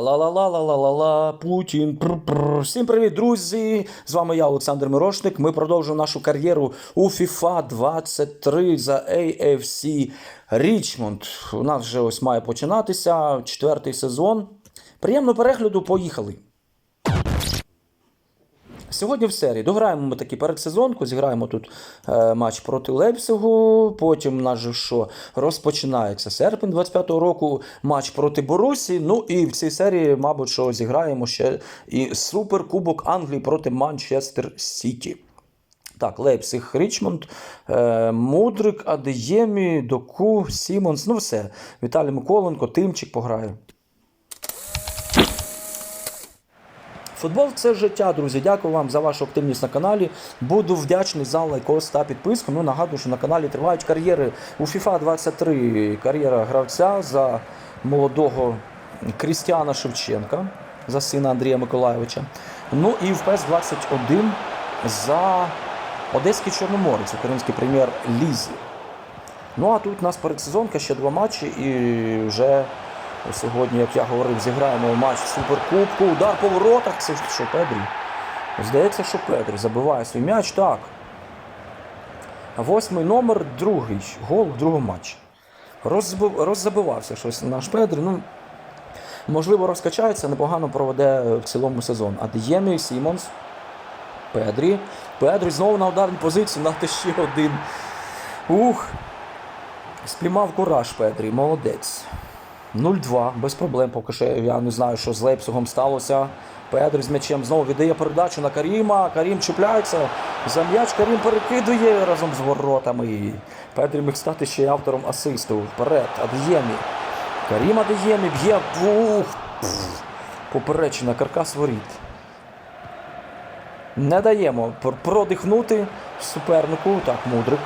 Ла-ла-ла-ла-ла-ла-ла, Путін. Пр-пр. Всім привіт, друзі! З вами я, Олександр Мирошник. Ми продовжуємо нашу кар'єру у FIFA 23 за AFC Річмонд. У нас вже ось має починатися четвертий сезон. Приємного перегляду, поїхали! Сьогодні в серії дограємо ми таки передсезонку, зіграємо тут е, матч проти Лейпцигу. Потім у нас же що розпочинається серпень 25-го року, матч проти Борусі. Ну і в цій серії, мабуть, що зіграємо ще і Суперкубок Англії проти Манчестер Сіті. Так, Лейпциг, Річмонд, е, Мудрик, Адеємі, Доку, Сімонс. Ну все. Віталій Миколенко, Тимчик пограє. Футбол це життя, друзі. Дякую вам за вашу активність на каналі. Буду вдячний за лайкос та підписку. Ну, нагадую, що на каналі тривають кар'єри у FIFA 23. Кар'єра гравця за молодого Крістіана Шевченка, за сина Андрія Миколайовича. Ну і в PES 21 за Одеський Чорноморець, український прем'єр Лізі. Ну а тут у нас передсезонка, ще два матчі, і вже сьогодні, як я говорив, зіграємо матч Суперкубку. Удар по воротах. Це що, Педрі? Здається, що Педрі забиває свій м'яч. Так. Восьмий номер, другий гол в другому матчі. Розбив, роззабивався щось наш Педрі. Ну, можливо, розкачається, непогано проведе в цілому сезон. Адіємі, Сімонс, Педрі. Педрі знову на ударній позиції, на ще один. Ух. Спіймав кураж Педрі, молодець. 0-2, без проблем. Поки що я не знаю, що з Лейпцигом сталося. Педрі з м'ячем знову віддає передачу на Каріма. Карім чіпляється. За м'яч Карім перекидує разом з воротами. Педрі міг стати ще й автором асисту. Вперед, Адіємі. Карім Адіємі б'є. Поперечина, каркас воріт. Не даємо продихнути супернику. Так, Мудрик.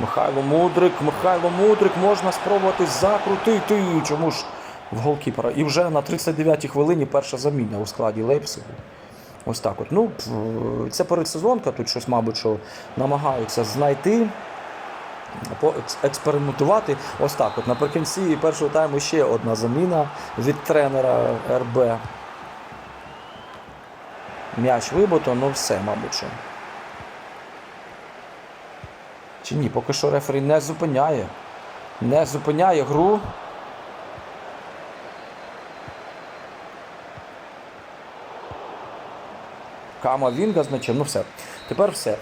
Михайло Мудрик, Михайло Мудрик, можна спробувати закрутити. Чому ж в голкіпера? І вже на 39-й хвилині перша заміна у складі Лейпцигу. Ось так от. Ну, це передсезонка, тут щось, мабуть, що намагаються знайти, експериментувати. Ось так. От наприкінці першого тайму ще одна заміна від тренера РБ. М'яч вибито, ну все, мабуть. що. Чи ні, поки що рефері не зупиняє. Не зупиняє гру. Кама Вінга значив, ну все. Тепер все.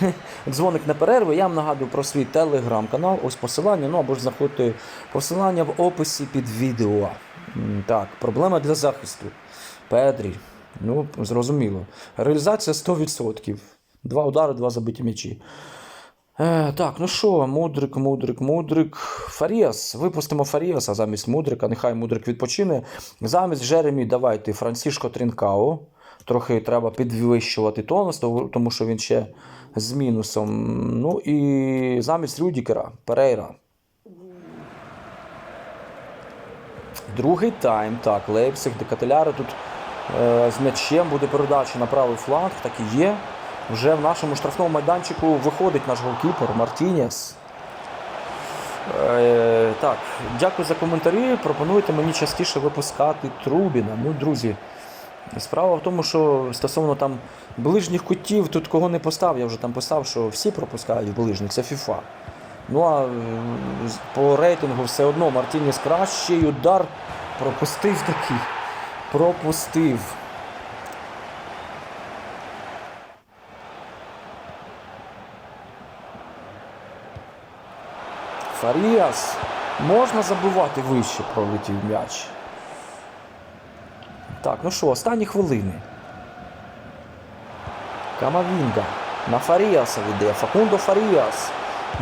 Дзвоник на перерву. Я вам нагадую про свій телеграм-канал. Ось посилання. Ну або ж знаходьте посилання в описі під відео. Так, проблема для захисту. Педрі. Ну, зрозуміло. Реалізація 100%. Два удари, два забиті м'ячі. Е, так, ну що, Мудрик, Мудрик, Мудрик. Фаріас. Випустимо Фаріаса замість Мудрика. Нехай Мудрик відпочине. Замість Жеремі давайте Францішко Трінкао. Трохи треба підвищувати тонус, тому що він ще з мінусом. Ну і замість Рюдікера Перейра. Другий тайм. Так, Лейпциг, Декателяри тут е, з м'ячем буде передача на правий фланг. Так і є. Вже в нашому штрафному майданчику виходить наш голкіпер Мартінєс. Е, так, дякую за коментарі. Пропонуйте мені частіше випускати Трубіна. Ну, друзі, справа в тому, що стосовно там ближніх кутів, тут кого не постав, я вже там писав, що всі пропускають ближніх, це FIFA. Ну а по рейтингу все одно Мартінєс кращий удар пропустив такий. Пропустив. Фаріас. Можна забивати вище, пролетів м'яч. Так, ну що, останні хвилини. Камавінга. На Фаріаса йде. Факундо Фаріас.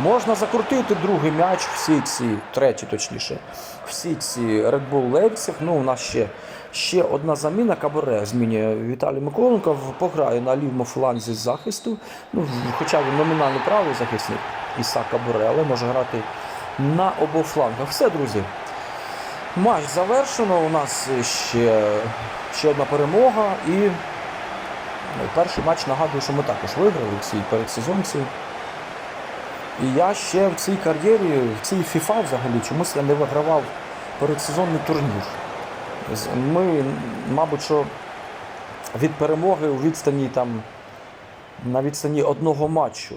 Можна закрутити другий м'яч в сітці, третій точніше. В сітці Red Bull Leipzig. Ну, у нас ще, ще одна заміна. Кабаре змінює Віталій Миколенко. Пограє на лівому фланзі захисту. Ну, хоча він номінальний правий захисник Іса Кабаре, але може грати на обох флангах. Все, друзі. Матч завершено. У нас ще, ще одна перемога. І перший матч нагадую, що ми також виграли в цій передсезонці. І я ще в цій кар'єрі, в цій FIFA взагалі, чомусь я не вигравав передсезонний турнір. Ми, мабуть, що від перемоги у відстані там на відстані одного матчу.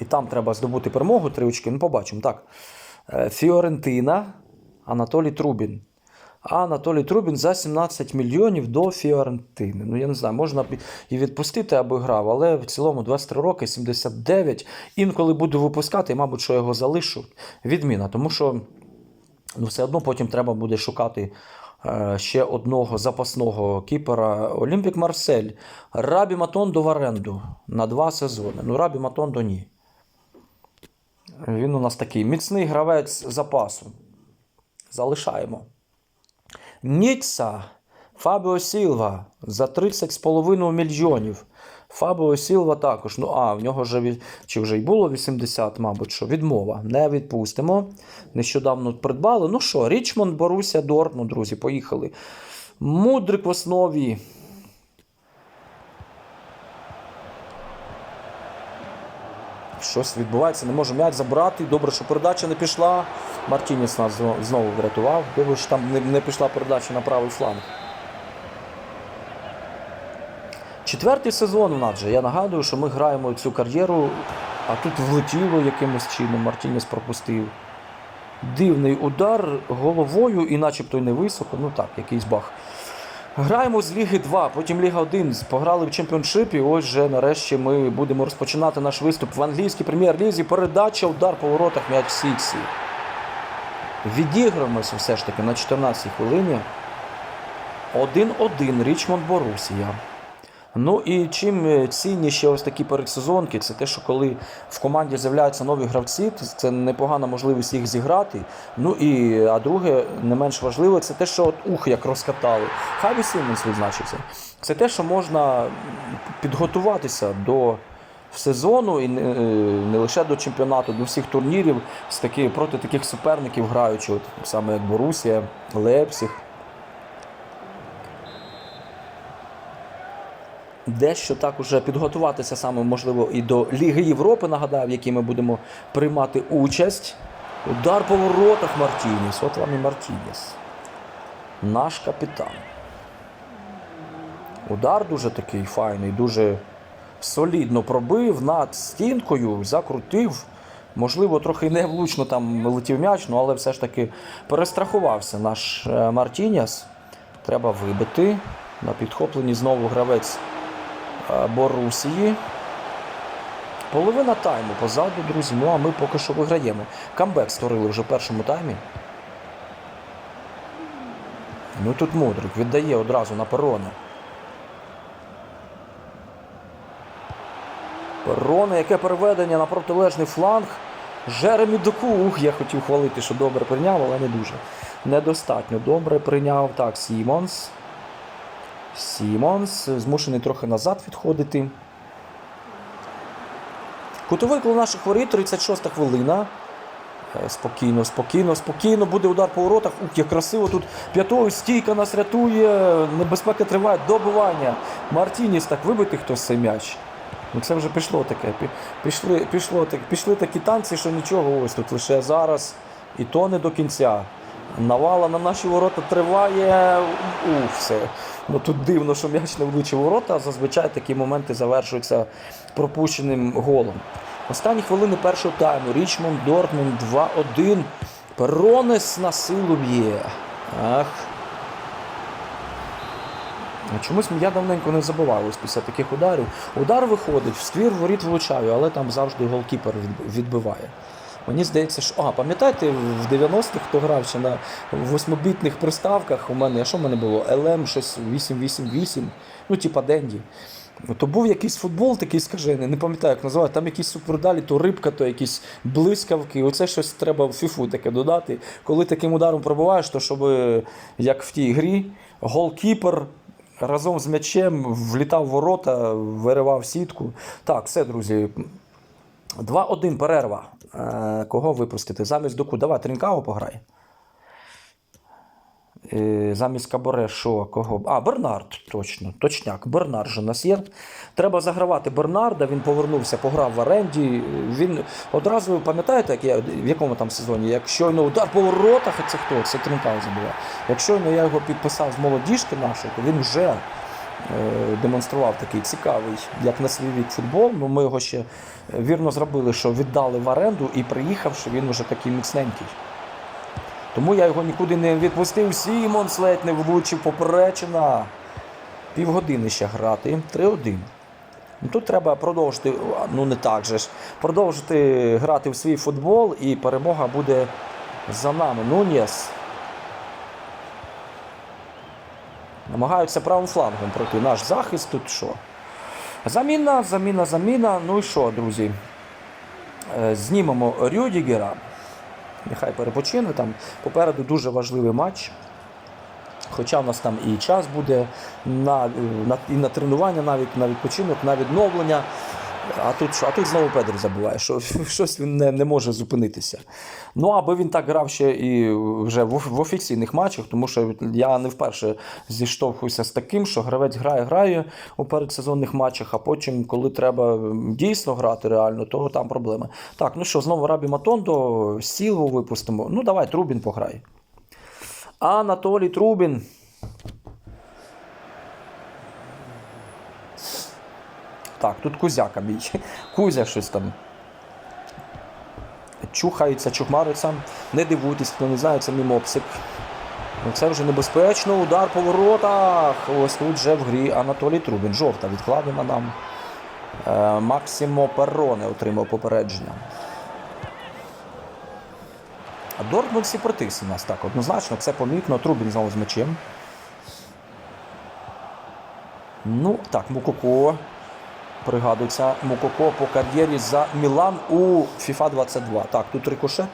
І там треба здобути перемогу три очки. Ну, побачимо. Так. Е, Фіорентина, Анатолій Трубін. А Анатолій Трубін за 17 мільйонів до Фіорентини. Ну, я не знаю, можна і відпустити, аби грав, але в цілому 23 роки, 79. Інколи буду випускати, мабуть, що його залишу. Відміна. Тому що ну, все одно потім треба буде шукати е, ще одного запасного кіпера. Олімпік Марсель. Рабі Матондо в оренду на два сезони. Ну, Рабі Матондо ні. Він у нас такий міцний гравець запасу. Залишаємо. Ніцца Фабіо Сілва за 30,5 мільйонів. Фабіо Сілва також. Ну, а, в нього вже чи вже й було 80, мабуть, що відмова. Не відпустимо. Нещодавно придбали. Ну що, Річмонд, Боруся, Дортмунд, друзі, поїхали. Мудрик в основі. Щось відбувається, не може м'яч забрати. Добре, що передача не пішла. Мартінес нас знову врятував. Добре, що там не, не пішла передача на правий фланг. Четвертий сезон у нас же. Я нагадую, що ми граємо цю кар'єру, а тут влетіло якимось чином. Мартінес пропустив. Дивний удар головою, і начебто й не високо. Ну так, якийсь бах. Граємо з Ліги 2, потім Ліга 1. Пограли в чемпіоншипі. Ось вже нарешті ми будемо розпочинати наш виступ в англійській прем'єр-лізі. Передача, удар по воротах м'яч Сіксі. Відіграємося все ж таки на 14-й хвилині. 1-1 Річмонд Борусія. Ну і чим е, цінніші ось такі передсезонки, це те, що коли в команді з'являються нові гравці, це непогана можливість їх зіграти. Ну і а друге, не менш важливо, це те, що от ух, як розкатали. Хаві Сімонс відзначився. Це те, що можна підготуватися до сезону і не, е, не лише до чемпіонату, до всіх турнірів з таки, проти таких суперників граючи, от, саме як Борусія, Лепсіх. Дещо так уже підготуватися саме можливо і до Ліги Європи, нагадаю, в якій ми будемо приймати участь. Удар по воротах Мартініс. От вам і Мартініс. Наш капітан. Удар дуже такий файний, дуже солідно пробив над стінкою, закрутив. Можливо, трохи невлучно там летів м'яч, ну, але все ж таки перестрахувався наш е, Мартініс. Треба вибити. На підхопленні знову гравець Борусії. Половина тайму позаду, друзі. Ну а ми поки що виграємо. Камбек створили вже в першому таймі. Ну тут Мудрик віддає одразу на перони. Перони, яке переведення на протилежний фланг. Жеремі Доку. Ух, я хотів хвалити, що добре прийняв, але не дуже. Недостатньо добре прийняв. Так, Сімонс. Сімонс змушений трохи назад відходити. Кутовий коло наших воріт, 36 хвилина. Е, Спокійно, спокійно, спокійно. Буде удар по воротах. Ух, як красиво тут п'ятою стійка нас рятує. Небезпека триває. Добивання. Мартініс так вибити хтось цей м'яч. Ну це вже пішло таке. Пішли, пішло, пішли такі танці, що нічого ось тут лише зараз. І то не до кінця. Навала на наші ворота триває. Ух, все. Ну тут дивно, що м'яч не влучив ворота, а зазвичай такі моменти завершуються пропущеним голом. Останні хвилини першого тайму. Річмонд Дортмунд 2-1. Перонес на силу б'є. Ах. Чомусь я давненько не забивав ось після таких ударів. Удар виходить, в ствір воріт влучаю, але там завжди голкіпер відбиває. Мені здається, що. А, пам'ятаєте, в 90-х, хто грав ще на восьмобітних приставках, у мене, а що в мене було? ЛМ щось 888, ну, типа Денді. То був якийсь футбол такий скажений, не пам'ятаю, як називають, там якісь супердалі, то рибка, то якісь блискавки. Оце щось треба в фіфу таке додати. Коли таким ударом пробуваєш, то щоб, як в тій грі, голкіпер разом з м'ячем влітав в ворота, виривав сітку. Так, все, друзі. 2-1 перерва. Е, кого випустити? Замість доку. Давай, Трінкао пограй. Е, Замість Каборе, що кого? А, Бернард, точно, точняк. Бернард же у нас є. Треба загравати Бернарда. Він повернувся, пограв в оренді. Він одразу пам'ятаєте, як я в якому там сезоні? Як щойно удар по воротах, це хто? Це Трентау забуває. Як щойно я його підписав з молодіжки нашої, то він вже демонстрував такий цікавий, як на свій вік футбол. Ну, ми його ще вірно зробили, що віддали в оренду і приїхавши, він вже такий міцненький. Тому я його нікуди не відпустив. Сімонс ледь не влучив поперечина. Півгодини ще грати. 3-1. Ну, Тут треба продовжити, ну не так же ж, продовжити грати в свій футбол і перемога буде за нами. Нунєс. Намагаються правим флангом пройти наш захист. Тут що? Заміна, заміна, заміна. Ну і що, друзі? Е, Знімемо Рюдігера. Нехай перепочине. Там попереду дуже важливий матч. Хоча в нас там і час буде на, на, і на тренування, навіть на відпочинок, на відновлення. А тут, що? а тут знову Педро забуває, що щось він не, не може зупинитися. Ну, аби він так грав ще і вже в, в офіційних матчах, тому що я не вперше зіштовхуюся з таким, що гравець грає, грає у передсезонних матчах, а потім, коли треба дійсно грати реально, то там проблеми. Так, ну що, знову Рабі Матондо, Сілву випустимо. Ну, давай, Трубін пограй. Анатолій Трубін. Так, тут Кузяка мій. Кузя щось там. Чухається, чухмариться. Не дивуйтесь, хто не знає, це мій мопсик. Ну, Це вже небезпечно. Удар по воротах. Ось тут вже в грі Анатолій Трубін. Жовта відкладена нам. Е, Максимо Перроне отримав попередження. А Дортмунд всі протився у нас так. Однозначно, це помітно. Трубін знову з м'ячем. Ну, так, Мукоко. Пригадується Мукоко по кар'єрі за Мілан у FIFA 22. Так, тут рикошет.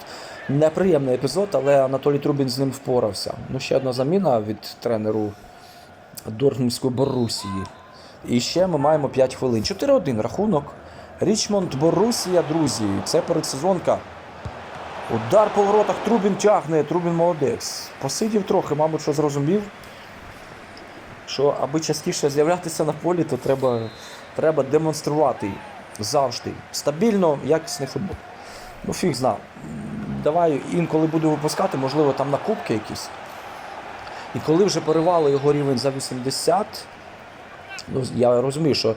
Неприємний епізод, але Анатолій Трубін з ним впорався. Ну, ще одна заміна від тренеру Дортмундської Борусії. І ще ми маємо 5 хвилин. 4-1 рахунок. Річмонд Борусія, друзі. Це передсезонка. Удар по воротах, Трубін тягне, Трубін молодець. Посидів трохи, мабуть, що зрозумів, що аби частіше з'являтися на полі, то треба, треба демонструвати завжди стабільно, якісний футбол. Ну, фіг зна. Давай інколи буду випускати, можливо, там на кубки якісь. І коли вже перевали його рівень за 80, ну, я розумію, що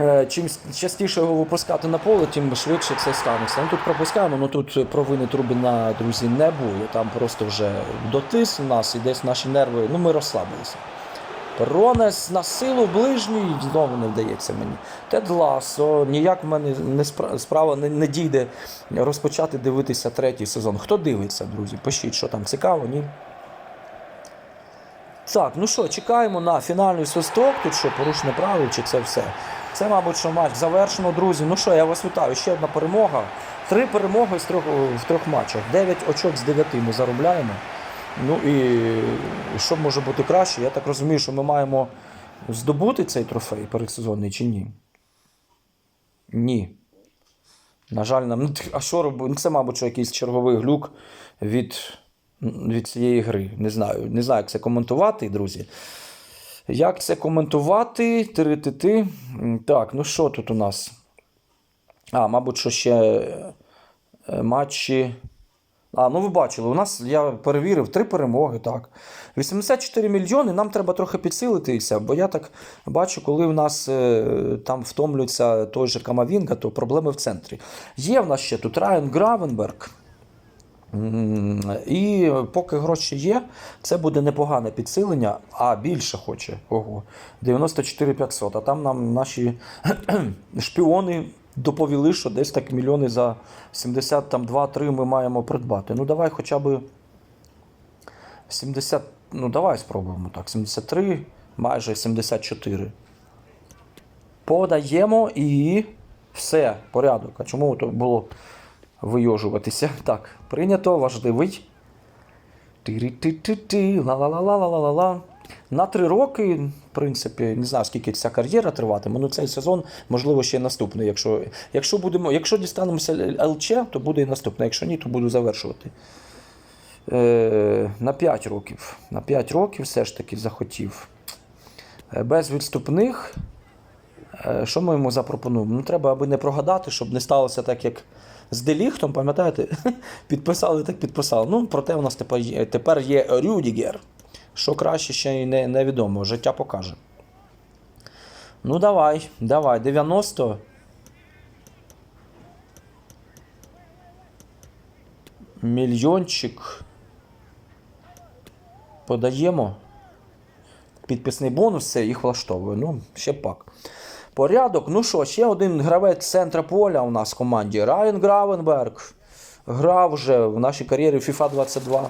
е, чим частіше його випускати на поле, тим швидше це станеться. Ну, тут пропускаємо, ну тут провини Трубіна, друзі, не було. Там просто вже дотис у нас і десь наші нерви, ну ми розслабилися. Ронес на силу ближній знову не вдається мені. Тед Ласо, ніяк в мене не спра- справа не, не дійде розпочати дивитися третій сезон. Хто дивиться, друзі? Пишіть, що там цікаво, ні? Так, ну що, чекаємо на фінальний свисток. Тут що, порушення правил, чи це все? Це, мабуть, що матч завершено, друзі. Ну що, я вас вітаю. Ще одна перемога. Три перемоги з трьох, в трьох матчах. Дев'ять очок з дев'яти ми заробляємо. Ну і що може бути краще? Я так розумію, що ми маємо здобути цей трофей передсезонний чи ні? Ні. На жаль, нам. ну, А що робити? Це, мабуть, що якийсь черговий глюк від, від цієї гри. Не знаю. Не знаю, як це коментувати, друзі. Як це коментувати? Тирити. Так, ну що тут у нас? А, мабуть, що ще е, матчі. А, ну ви бачили, у нас я перевірив три перемоги, так. 84 мільйони, нам треба трохи підсилитися, бо я так бачу, коли в нас е, там втомлюється той же Камавінга, то проблеми в центрі. Є в нас ще тут Райан Гравенберг. І поки гроші є, це буде непогане підсилення, а більше хоче. Ого, 94 500. А там нам наші шпіони доповіли, що десь так мільйони за 72-3 ми маємо придбати. Ну давай хоча б 70, ну давай спробуємо так. 73, майже 74. Подаємо і все, порядок. А чому то було вийожуватися? Так, прийнято, важливий. Тирі-ти-ти-ти, ла-ла-ла-ла-ла-ла-ла. На три роки, в принципі, не знаю, скільки ця кар'єра триватиме. Ну цей сезон, можливо, ще наступний. Якщо, якщо, будемо, якщо дістанемося ЛЧ, то буде і наступний. Якщо ні, то буду завершувати. Е, на 5 років. На 5 років все ж таки захотів. Е, Без відступних. Е, Що ми йому запропонуємо? Ну, треба, аби не прогадати, щоб не сталося так, як з Деліхтом, пам'ятаєте? Підписали, так підписали. Ну, проте у нас тепер є, тепер є Рюдігер. Що краще, ще й не, невідомо. Життя покаже. Ну, давай, давай, 90. Мільйончик. Подаємо. Підписний бонус, це їх влаштовує. Ну, ще пак. Порядок. Ну що, ще один гравець центра поля у нас в команді. Райан Гравенберг. Грав вже в нашій кар'єрі FIFA 22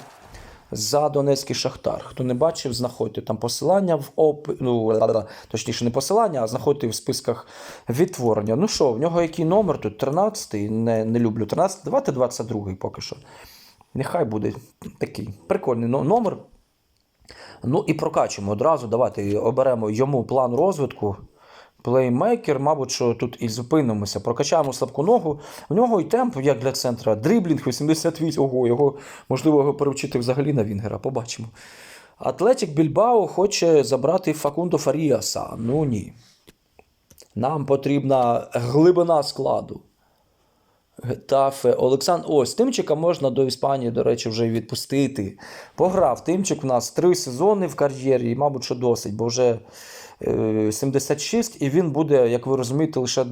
за Донецький Шахтар. Хто не бачив, знаходьте там посилання в оп... ну, точніше, не посилання, а знаходьте в списках відтворення. Ну що, в нього який номер тут? 13-й, не, не люблю. 13, давайте 22-й поки що. Нехай буде такий прикольний номер. Ну і прокачуємо одразу. Давайте оберемо йому план розвитку. Плеймейкер, мабуть, що тут і зупинимося. Прокачаємо слабку ногу. В нього і темп, як для центра. Дріблінг 88. Ого, його можливо його перевчити взагалі на Вінгера. Побачимо. Атлетік Більбао хоче забрати Факундо Фаріаса. Ну ні. Нам потрібна глибина складу. Гетафе, Олександр. Ось, Тимчика можна до Іспанії, до речі, вже відпустити. Пограв Тимчик у нас три сезони в кар'єрі, і, мабуть, що досить, бо вже 76, і він буде, як ви розумієте, лише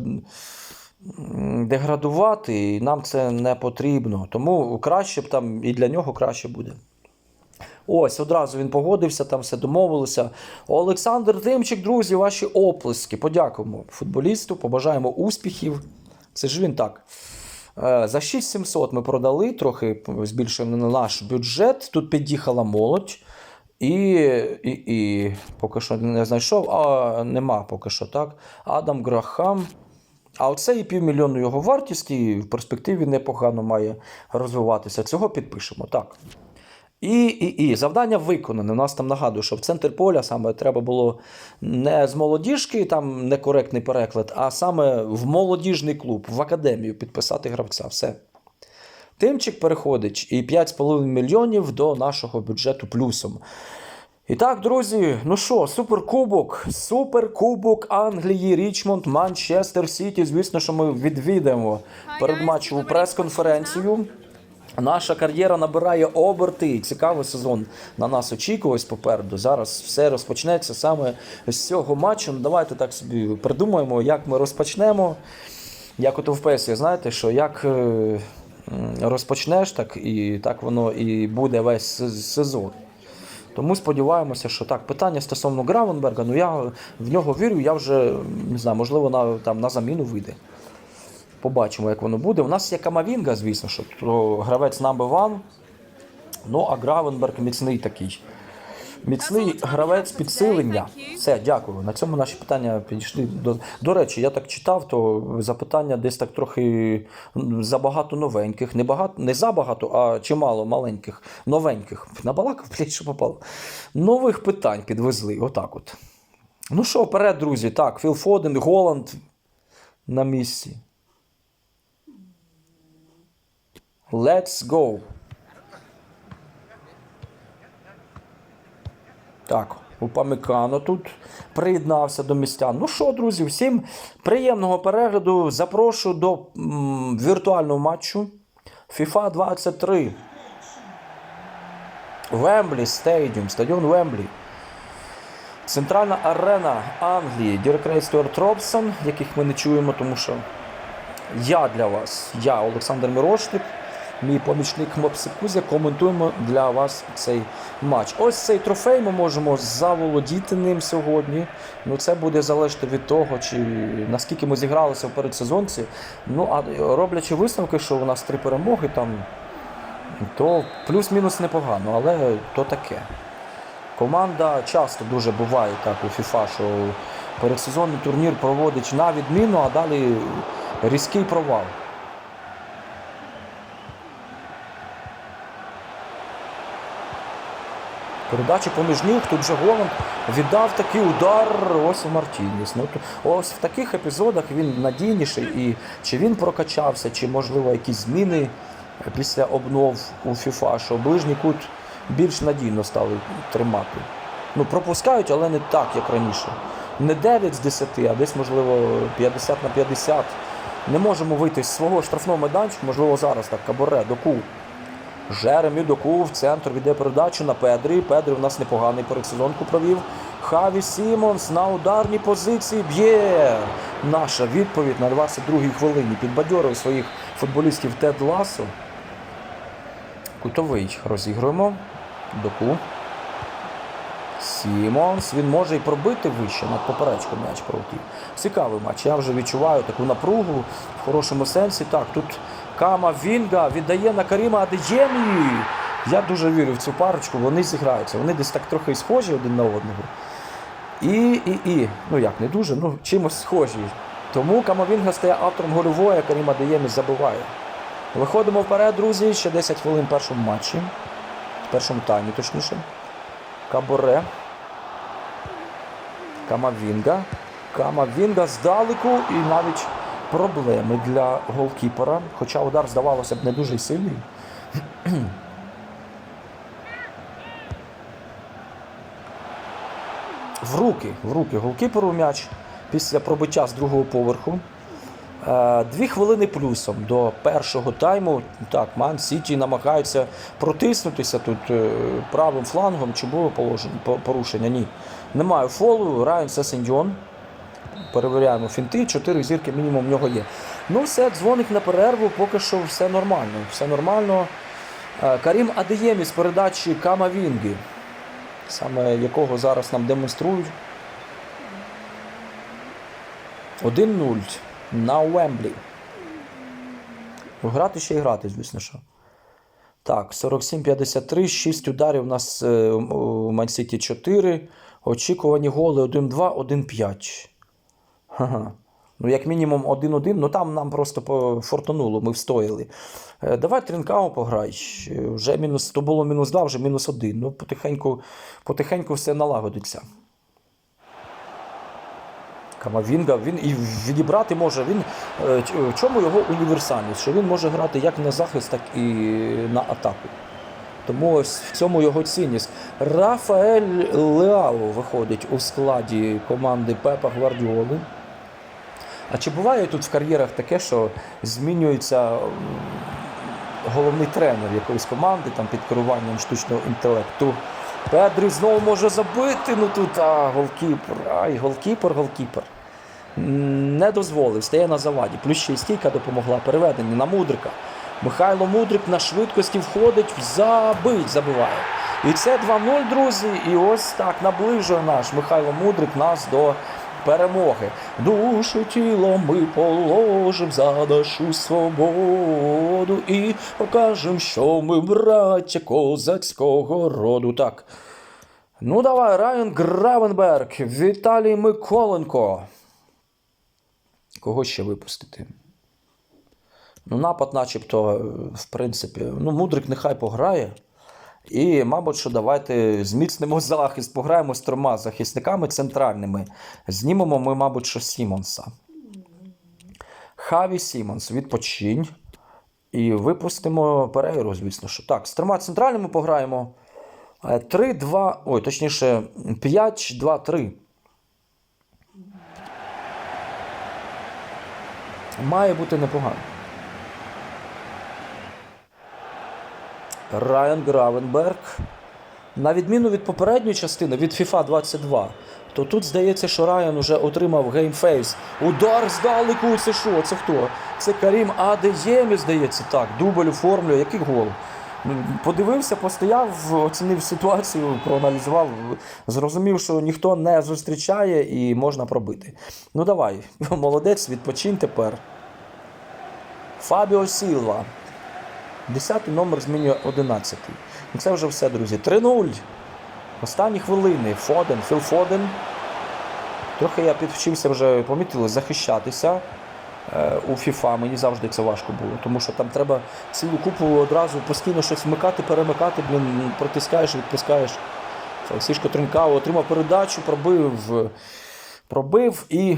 деградувати, і нам це не потрібно. Тому краще б там і для нього краще буде. Ось, одразу він погодився, там все домовилося. Олександр Тимчик, друзі, ваші оплески. Подякуємо футболісту, побажаємо успіхів. Це ж він так. Е, За 6700 ми продали, трохи збільшуємо наш бюджет. Тут під'їхала молодь. І, і, і поки що не знайшов, а нема поки що так. Адам Грахам. А оце і півмільйону його вартість, і в перспективі непогано має розвиватися. Цього підпишемо. Так. І, і, і завдання виконане. Нас там нагадую, що в центр поля саме треба було не з молодіжки, там некоректний переклад, а саме в молодіжний клуб, в академію підписати гравця. Все. Тимчик переходить і 5,5 мільйонів до нашого бюджету плюсом. І так, друзі, ну що, суперкубок, суперкубок Англії, Річмонд, Манчестер Сіті. Звісно, що ми відвідаємо передматчеву прес-конференцію. Наша кар'єра набирає оберти. Цікавий сезон на нас очікує ось попереду. Зараз все розпочнеться саме з цього матчу. Ну, давайте так собі придумаємо, як ми розпочнемо. Як от в песі, знаєте, що як е, розпочнеш, так і так воно і буде весь сезон. Тому сподіваємося, що так, питання стосовно Гравенберга, ну я в нього вірю, я вже не знаю, можливо, на, там, на заміну вийде. Побачимо, як воно буде. У нас є Камавінга, звісно, що то гравець number one. Ну, а Гравенберг міцний такий. Міцний гравець підсилення. Все, дякую. На цьому наші питання підійшли. До, до речі, я так читав, то запитання десь так трохи забагато новеньких. Не, багато, не забагато, а чимало маленьких, новеньких. Набалакав, блядь, що попало. Нових питань підвезли. Отак от. Ну що, вперед, друзі. Так, Філ Фоден, Голланд на місці. Let's go. Так, Упамекано тут приєднався до містян. Ну що, друзі, всім приємного перегляду. Запрошую до віртуального матчу FIFA 23. Вемблі Стадіум, стадіон Вемблі. Центральна арена Англії. Дірек Стюарт Робсон, яких ми не чуємо, тому що я для вас, я, Олександр Мирошник, мій помічник Мопсикузя, коментуємо для вас цей матч. Ось цей трофей ми можемо заволодіти ним сьогодні. Ну, це буде залежати від того, чи наскільки ми зігралися в передсезонці. Ну, а роблячи висновки, що у нас три перемоги там, то плюс-мінус непогано, але то таке. Команда часто дуже буває так у FIFA, що передсезонний турнір проводить на відміну, а далі різкий провал. Передача поміж ніг, тут же Голланд віддав такий удар Осі Мартініс. Ну, ось в таких епізодах він надійніший. І чи він прокачався, чи можливо якісь зміни після обнов у FIFA, що ближній кут більш надійно стали тримати. Ну, пропускають, але не так, як раніше. Не 9 з 10, а десь, можливо, 50 на 50. Не можемо вийти з свого штрафного майданчика, можливо, зараз так, Каборе, Доку. Жеремі Доку в центр віде передачу на Педрі. Педрі у нас непоганий передсезонку провів. Хаві Сімонс на ударній позиції б'є. Наша відповідь на 22-й хвилині. Підбадьорив своїх футболістів Тед Ласо. Кутовий розігруємо. Доку. Сімонс. Він може і пробити вище над поперечку м'яч пролетів. Цікавий матч. Я вже відчуваю таку напругу в хорошому сенсі. Так, тут Кама Вінга віддає на Каріма Адеємі. Я дуже вірю в цю парочку, вони зіграються. Вони десь так трохи схожі один на одного. І, і, і, ну як, не дуже, ну чимось схожі. Тому Камавінга стає автором гольової, а Каріма Адеємі забиває. Виходимо вперед, друзі. Ще 10 хвилин в першому матчі. В першому таймі, точніше. Каборе. Камавінга. Камавінга здалеку і навіть проблеми для голкіпера. Хоча удар, здавалося б, не дуже сильний. В руки, в руки голкіперу м'яч після пробиття з другого поверху. Е, Дві хвилини плюсом до першого тайму. Так, Ман Сіті намагаються протиснутися тут е, правим флангом. Чи було положення, порушення? Ні. Немає фолу. Райан Сесеньйон. Перевіряємо фінти, чотири зірки мінімум в нього є. Ну, все, дзвоник на перерву, поки що все нормально. Все нормально. Е, Карім Адеємі з передачі Кама Вінги, саме якого зараз нам демонструють. 1-0 на Уемблі. Грати ще й грати, звісно що. Так, 47-53, 6 ударів у нас е, у Мансіті 4. Очікувані голи 1-2, 1-5. Ага. Ну, як мінімум 1-1, ну там нам просто фортануло, ми встояли. Е, Давай Трінкау пограй. Е, Вже мінус, то було мінус 2, вже мінус 1. Ну, потихеньку, потихеньку все налагодиться. Камавінга, він і відібрати може. Він, е, в чому його універсальність? Що він може грати як на захист, так і на атаку. Тому ось в цьому його цінність. Рафаель Леао виходить у складі команди Пепа Гвардіоли. А чи буває тут в кар'єрах таке, що змінюється головний тренер якоїсь команди там, під керуванням штучного інтелекту? Педрі знову може забити. Ну тут а, голкіпер. Ай, голкіпер, голкіпер. Не дозволив, стає на заваді. Плюс ще й стійка допомогла переведення на Мудрика. Михайло Мудрик на швидкості входить, забить, забиває. І це 2-0, друзі. І ось так наближує наш Михайло Мудрик нас до перемоги. Душу тіло ми положим за нашу свободу і покажем, що ми браття козацького роду. Так. Ну давай, Райан Гравенберг, Віталій Миколенко. Кого ще випустити? Ну, напад, начебто, в принципі, ну, Мудрик нехай пограє. І, мабуть, що давайте зміцнимо захист, пограємо з трьома захисниками центральними. Знімемо ми, мабуть, що Сімонса. Хаві Сімонс, відпочинь. І випустимо Перейру, звісно, що. Так, з трьома центральними пограємо. Е, 3-2, ой, точніше, 5-2-3. Має бути непогано. Райан Гравенберг. На відміну від попередньої частини, від FIFA 22, то тут здається, що Райан уже отримав геймфейс. Удар здалеку. Це що? Це хто? Це Карім Адеємі, здається, так. Дубль оформлює. Який гол? Ну, Подивився, постояв, оцінив ситуацію, проаналізував, зрозумів, що ніхто не зустрічає і можна пробити. Ну давай, молодець, відпочинь тепер. Фабіо Сілва. Десятий номер змінює 11. Ну це вже все, друзі. 3-0. Останні хвилини. Фоден, Філ Фоден. Трохи я підвчився вже, помітили, захищатися е, у FIFA. Мені завжди це важко було, тому що там треба цілу купу одразу постійно щось вмикати, перемикати, блін, протискаєш, відпускаєш. Олексійшко Тринкао отримав передачу, пробив, пробив і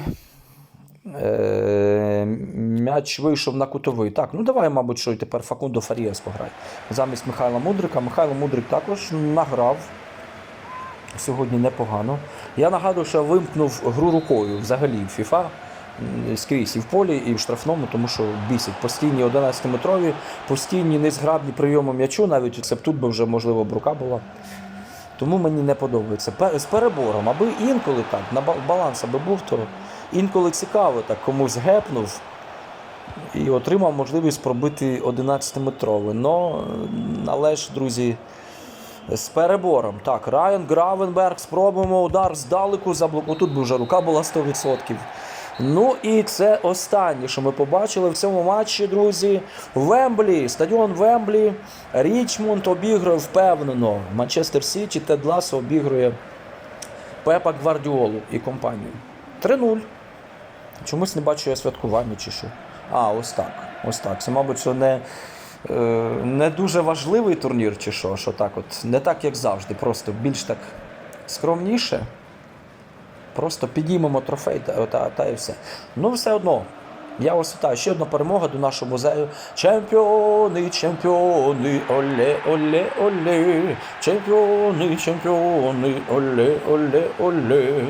Е, м'яч вийшов на кутовий. Так, ну давай, мабуть, що й тепер Факундо Фаріас пограє. Замість Михайла Мудрика. Михайло Мудрик також награв. Сьогодні непогано. Я нагадую, що вимкнув гру рукою взагалі в FIFA скрізь і в полі, і в штрафному, тому що бісить. Постійні 11-метрові, постійні незграбні прийоми м'ячу, навіть це б тут би вже, можливо, б рука була. Тому мені не подобається. З перебором, аби інколи так, на баланс аби був, то інколи цікаво, так комусь гепнув і отримав можливість пробити 11-метровий. Но, але ж, друзі, з перебором. Так, Райан Гравенберг, спробуємо удар здалеку заблоку. Тут вже рука була 100%. Ну і це останнє, що ми побачили в цьому матчі, друзі. Вемблі, стадіон Вемблі. Річмонд обігрує впевнено. Манчестер Сіті Тед Ласо обігрує Пепа Гвардіолу і компанію. 3-0. Чомусь не бачу я святкування чи що. А, ось так. Ось так. Це, мабуть, що не, е, не дуже важливий турнір, чи що, що так от. Не так, як завжди, просто більш так скромніше. Просто підіймемо трофей та, та, та і все. Ну, все одно. Я вас вітаю. Ще одна перемога до нашого музею. Чемпіони, чемпіони, оле, оле, оле. Чемпіони, чемпіони, оле, оле, оле.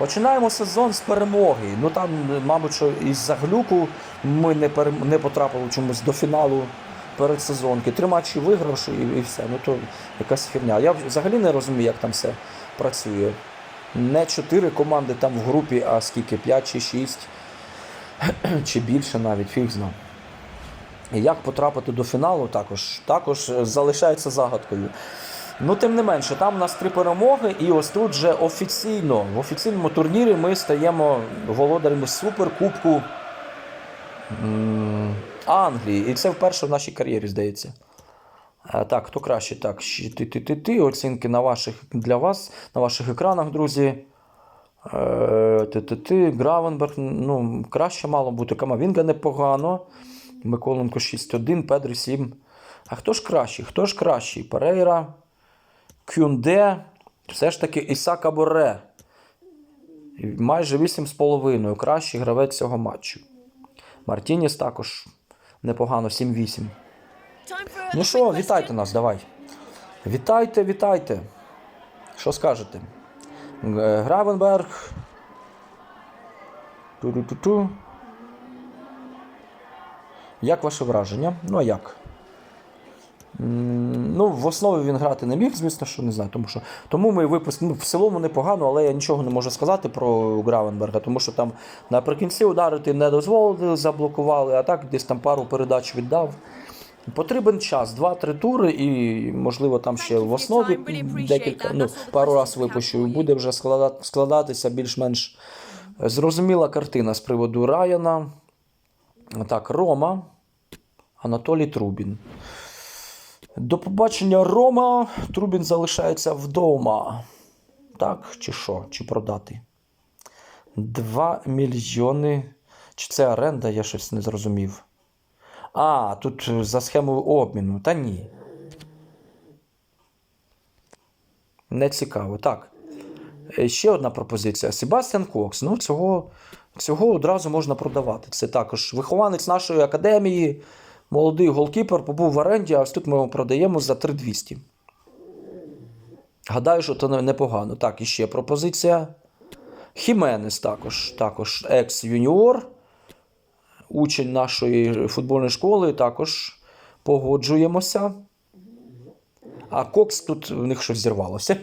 Починаємо сезон з перемоги. Ну там, мабуть, що із-за глюку ми не, пере... не потрапили чомусь до фіналу перед сезонки. Три матчі вигравши і, і все. Ну то якась херня. Я взагалі не розумію, як там все працює. Не чотири команди там в групі, а скільки? П'ять чи шість, чи більше навіть, фіг знав. Як потрапити до фіналу, також, також е, залишається загадкою. Ну, тим не менше, там у нас три перемоги, і ось тут же офіційно, в офіційному турнірі ми стаємо володарями суперкубку Англії. І це вперше в нашій кар'єрі, здається. Так, хто краще? Так, ти, ти, ти, ти. Оцінки на ваших, для вас, на ваших екранах, друзі. Е, ти, ти, ти. Гравенберг, ну, краще мало бути. Камавінга непогано. Миколенко 6-1, Педрі 7. А хто ж кращий? Хто ж кращий? Перейра, Кюнде, все ж таки Ісака Боре. Майже 8,5. Кращий гравець цього матчу. Мартініс також непогано, 7-8. Ну що, вітайте нас, давай. Вітайте, вітайте. Що скажете? Гравенберг. Ту-ту-ту-ту. Як ваше враження? Ну а як? Ну, в основі він грати не міг, звісно, що не знаю. Тому що тому ми випуск ну, в цілому непогано, але я нічого не можу сказати про Гравенберга, тому що там наприкінці ударити не дозволили, заблокували, а так десь там пару передач віддав. Потрібен час, 2-3 тури, і, можливо, там ще в основі декілька, ну, пару разів випущу, і буде вже складатися більш-менш зрозуміла картина з приводу Раяна. Так, Рома, Анатолій Трубін. До побачення Рома. Трубін залишається вдома. Так, чи що? Чи продати? 2 мільйони. Чи це оренда, я щось не зрозумів. А, тут за схемою обміну. Та ні. Не цікаво. Так. Е, Ще одна пропозиція. Себастьян Кокс. Ну, цього, цього одразу можна продавати. Це також вихованець нашої академії, молодий голкіпер, побув в оренді, а ось тут ми його продаємо за 3200. Гадаю, що це непогано. Так, і ще пропозиція. Хіменес також, також екс-юніор, учень нашої футбольної школи, також погоджуємося. А Кокс тут в них щось зірвалося.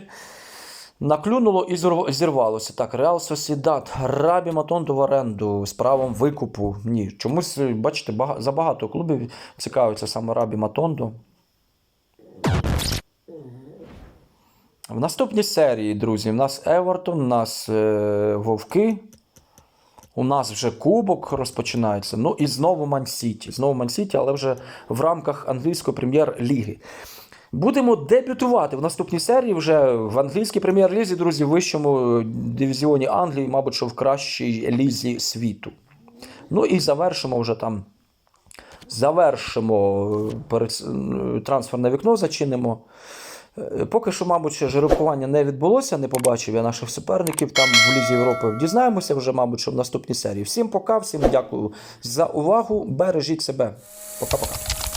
Наклюнуло і зірвалося. Так, Реал Сосідат, Рабі Матондо в оренду з правом викупу. Ні, чомусь, бачите, забагато клубів цікавиться саме Рабі Матондо. В наступній серії, друзі, в нас Евертон, у нас е, Вовки. У нас вже кубок розпочинається. Ну і знову Ман-Сіті. Знову Ман-Сіті, але вже в рамках англійської прем'єр-ліги. Будемо дебютувати в наступній серії вже в англійській прем'єр-лізі, друзі, в вищому дивізіоні Англії, мабуть, що в кращій лізі світу. Ну і завершимо вже там. Завершимо трансферне вікно, зачинимо. Е, Поки що, мабуть, ще жеребкування не відбулося, не побачив я наших суперників там в Лізі Європи. Дізнаємося вже, мабуть, що в наступній серії. Всім пока, всім дякую за увагу. Бережіть себе. Пока-пока.